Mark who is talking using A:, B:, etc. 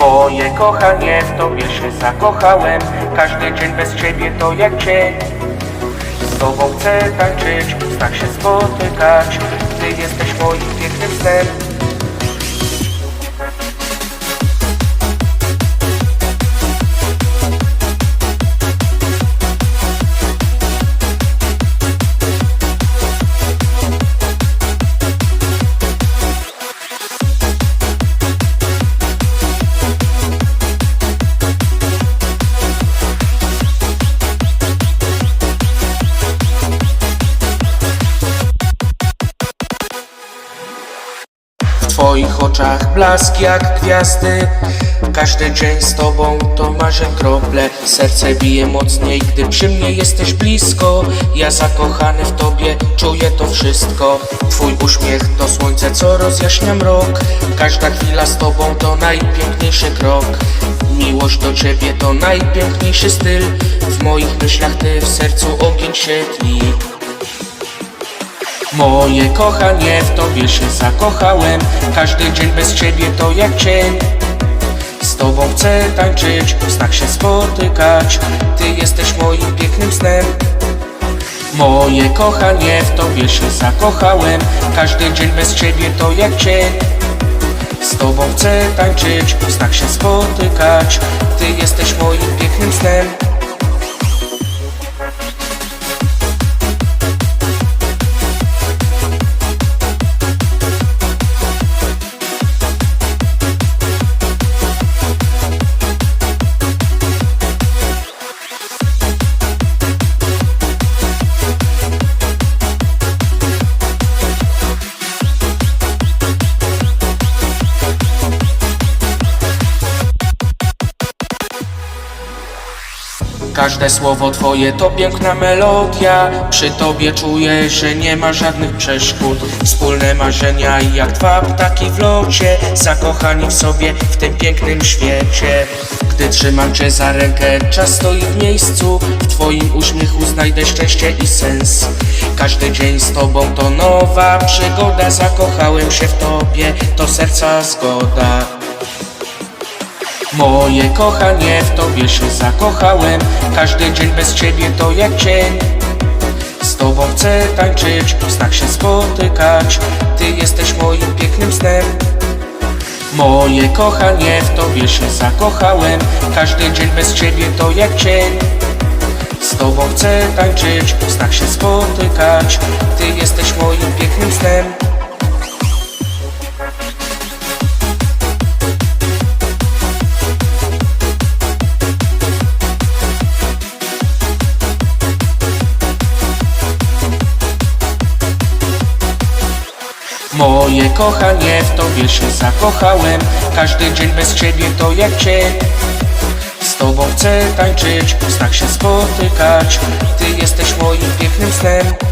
A: Moje kochanie, w tobie się zakochałem. Każdy dzień bez ciebie to jak cień Z tobą chcę tańczyć, tak się spotykać. Ty jesteś moim pięknym snem twoich oczach blask jak gwiazdy. Każdy dzień z tobą to marzeń krople. Serce bije mocniej, gdy przy mnie jesteś blisko. Ja zakochany w tobie, czuję to wszystko. Twój uśmiech to słońce, co rozjaśnia mrok. Każda chwila z tobą to najpiękniejszy krok. Miłość do ciebie to najpiękniejszy styl. W moich myślach ty, w sercu ogień się tli Moje kochanie, w tobie się zakochałem. Każdy dzień bez ciebie to jak cień Z tobą chcę tańczyć, w się spotykać. Ty jesteś moim pięknym snem. Moje kochanie, w tobie się zakochałem. Każdy dzień bez ciebie to jak cień Z tobą chcę tańczyć, w się spotykać. Ty jesteś moim pięknym snem Każde słowo twoje to piękna melodia. Przy tobie czuję, że nie ma żadnych przeszkód. Wspólne marzenia i jak dwa ptaki w locie Zakochani w sobie w tym pięknym świecie. Gdy trzymam cię za rękę, czas stoi w miejscu. W twoim uśmiechu znajdę szczęście i sens. Każdy dzień z tobą to nowa przygoda. Zakochałem się w tobie, to serca zgoda Moje kochanie, w tobie się zakochałem. Każdy dzień bez ciebie to jak cień Z tobą chcę tańczyć, snach się spotykać. Ty jesteś moim pięknym snem. Moje kochanie, w tobie się zakochałem. Każdy dzień bez ciebie to jak cień Z tobą chcę tańczyć, snach się spotykać. Ty jesteś moim pięknym snem kochanie, w tobie się zakochałem. Każdy dzień bez ciebie to jak cień. Z tobą chcę tańczyć, w snach się spotykać. Ty jesteś moim pięknym snem